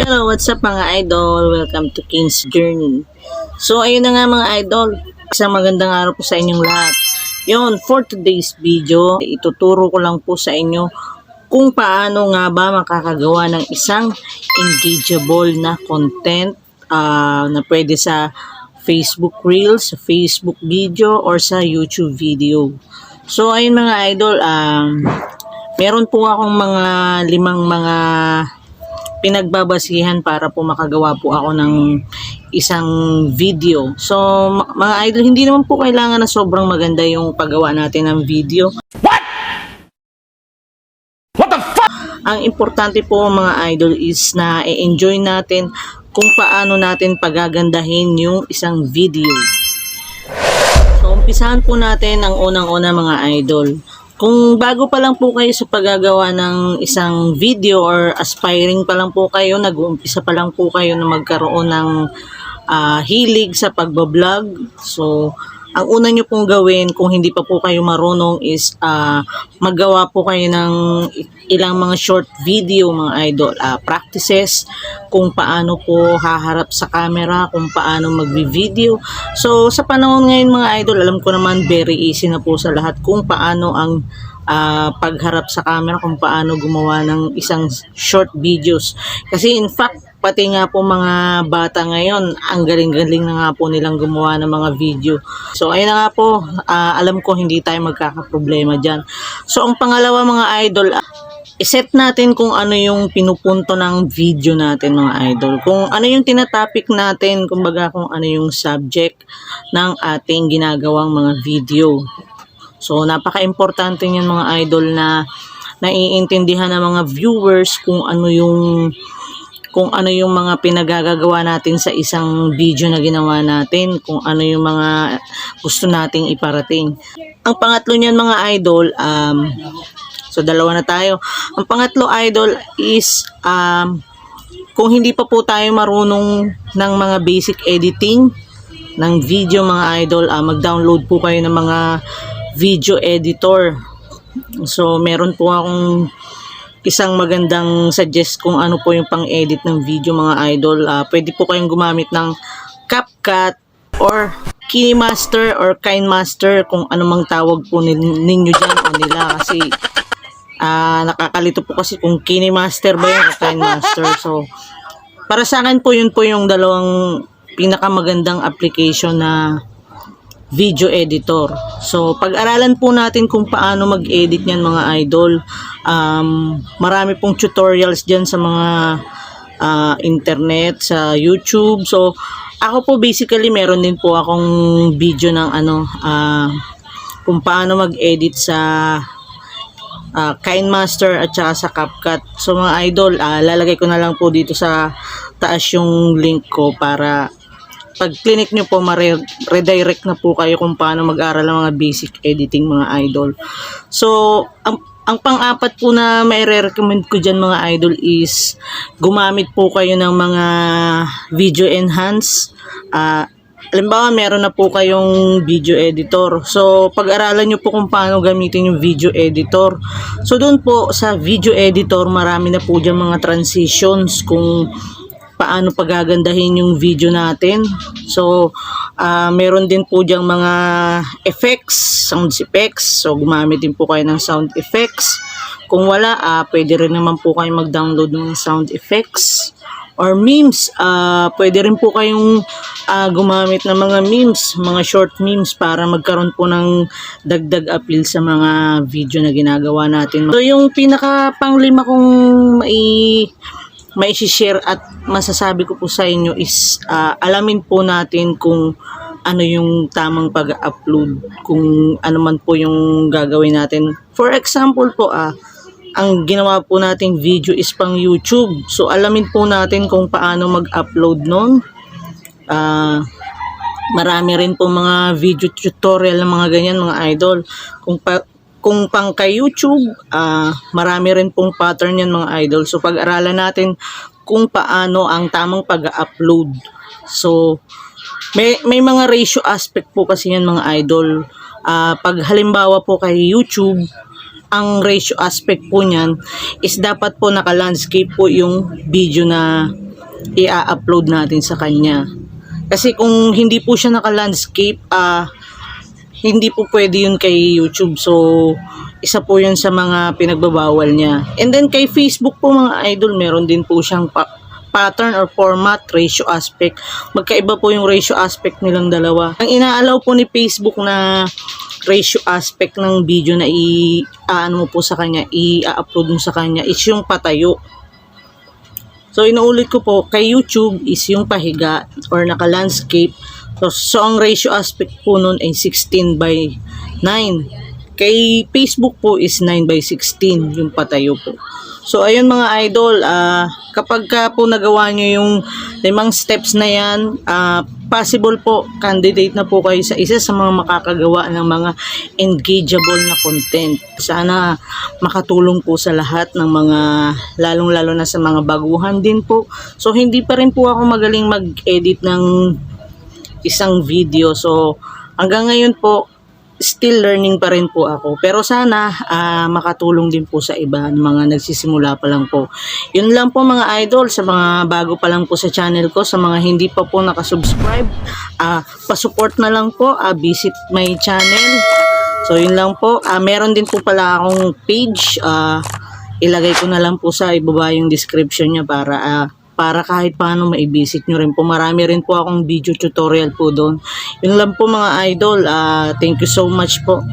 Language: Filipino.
Hello, what's up mga idol? Welcome to King's Journey. So, ayun na nga mga idol. Isang magandang araw po sa inyong lahat. Yun, for today's video, ituturo ko lang po sa inyo kung paano nga ba makakagawa ng isang engageable na content ah, na pwede sa Facebook Reels, Facebook video, or sa YouTube video. So, ayun mga idol, um, meron po akong mga limang mga pinagbabasihan para po makagawa po ako ng isang video. So, mga idol, hindi naman po kailangan na sobrang maganda yung paggawa natin ng video. Ang importante po mga idol is na i-enjoy natin kung paano natin pagagandahin yung isang video. So, umpisahan po natin ang unang-una mga idol. Kung bago pa lang po kayo sa paggagawa ng isang video or aspiring pa lang po kayo, nag-uumpisa pa lang po kayo na magkaroon ng ah, hilig sa pagbablog. So, ang una nyo pong gawin kung hindi pa po kayo marunong is ah, maggawa po kayo ng ilang mga short video mga idol. Ah, practices kung paano po haharap sa camera, kung paano magvi-video. So, sa panahon ngayon mga idol, alam ko naman very easy na po sa lahat kung paano ang ah, pagharap sa camera, kung paano gumawa ng isang short videos. Kasi in fact, pati nga po mga bata ngayon, ang galing-galing na nga po nilang gumawa ng mga video. So, ayun na nga po, ah, alam ko hindi tayo magkakaproblema dyan. So, ang pangalawa mga idol, ah, iset natin kung ano yung pinupunto ng video natin mga idol. Kung ano yung tinatopic natin, kumbaga kung ano yung subject ng ating ginagawang mga video. So, napaka-importante niyan mga idol na naiintindihan ng mga viewers kung ano yung kung ano yung mga pinagagagawa natin sa isang video na ginawa natin, kung ano yung mga gusto nating iparating. Ang pangatlo niyan mga idol, um, so dalawa na tayo. Ang pangatlo idol is um, kung hindi pa po tayo marunong ng mga basic editing ng video mga idol, ah, mag-download po kayo ng mga video editor. So meron po akong isang magandang suggest kung ano po yung pang-edit ng video mga idol. Ah, pwede po kayong gumamit ng CapCut or KineMaster or KineMaster kung ano mang tawag po nin- ninyo dyan o nila kasi ah nakakalito po kasi kung KineMaster ba yun o KineMaster. So, para sa akin po yun po yung dalawang pinakamagandang application na video editor. So, pag-aralan po natin kung paano mag-edit niyan mga idol. Um, marami pong tutorials diyan sa mga ah, internet, sa YouTube. So, ako po basically meron din po akong video ng ano, ah, kung paano mag-edit sa uh, KineMaster at saka sa CapCut. So mga idol, ah, lalagay ko na lang po dito sa taas yung link ko para pag clinic nyo po, ma-redirect na po kayo kung paano mag-aral ng mga basic editing mga idol. So, ang, ang pang-apat po na may recommend ko dyan mga idol is gumamit po kayo ng mga video enhance. Ah, Halimbawa, meron na po kayong video editor. So, pag-aralan nyo po kung paano gamitin yung video editor. So, doon po sa video editor, marami na po dyan mga transitions kung paano pagagandahin yung video natin. So, ah, meron din po diyang mga effects, sound effects. So, gumamit din po kayo ng sound effects. Kung wala, ah, pwede rin naman po kayo mag-download ng sound effects or memes. Ah, pwede rin po kayong ah, gumamit ng mga memes, mga short memes para magkaroon po ng dagdag appeal sa mga video na ginagawa natin. So, yung pinaka panglima kong mai may share at masasabi ko po sa inyo is ah, alamin po natin kung ano yung tamang pag-upload, kung ano man po yung gagawin natin. For example po, ah, ang ginawa po nating video is pang YouTube. So, alamin po natin kung paano mag-upload nun. Ah, marami rin po mga video tutorial ng mga ganyan, mga idol. Kung pa, kung pang kay YouTube, ah, marami rin pong pattern yan mga idol. So, pag-aralan natin kung paano ang tamang pag-upload. So, may, may mga ratio aspect po kasi yan mga idol. Ah, pag halimbawa po kay YouTube, ang ratio aspect po niyan is dapat po naka-landscape po yung video na i-upload natin sa kanya. Kasi kung hindi po siya naka-landscape, ah, hindi po pwede yun kay YouTube. So, isa po yun sa mga pinagbabawal niya. And then kay Facebook po mga idol, meron din po siyang pa- pattern or format, ratio aspect. Magkaiba po yung ratio aspect nilang dalawa. Ang inaalaw po ni Facebook na ratio aspect ng video na i ano mo po sa kanya, i-upload mo sa kanya is yung patayo. So, inuulit ko po, kay YouTube is yung pahiga or naka-landscape. So, so, ang ratio aspect po nun ay 16 by 9. Kay Facebook po is 9 by 16 yung patayo po. So, ayun mga idol, ah, kapag ka po nagawa nyo yung limang steps na yan, ah, possible po, candidate na po kayo sa isa sa mga makakagawa ng mga engageable na content. Sana makatulong po sa lahat ng mga, lalong-lalo na sa mga baguhan din po. So, hindi pa rin po ako magaling mag-edit ng isang video. So, hanggang ngayon po, still learning pa rin po ako. Pero sana ah, makatulong din po sa iba, mga nagsisimula pa lang po. Yun lang po mga idol, sa mga bago pa lang po sa channel ko, sa mga hindi pa po nakasubscribe, ah, pasupport na lang po, ah, visit my channel. So yun lang po, ah, meron din po pala akong page, ah, ilagay ko na lang po sa ibaba yung description niya para ah, para kahit paano maibisit nyo rin po. Marami rin po akong video tutorial po doon. Yun lang po mga idol. ah thank you so much po.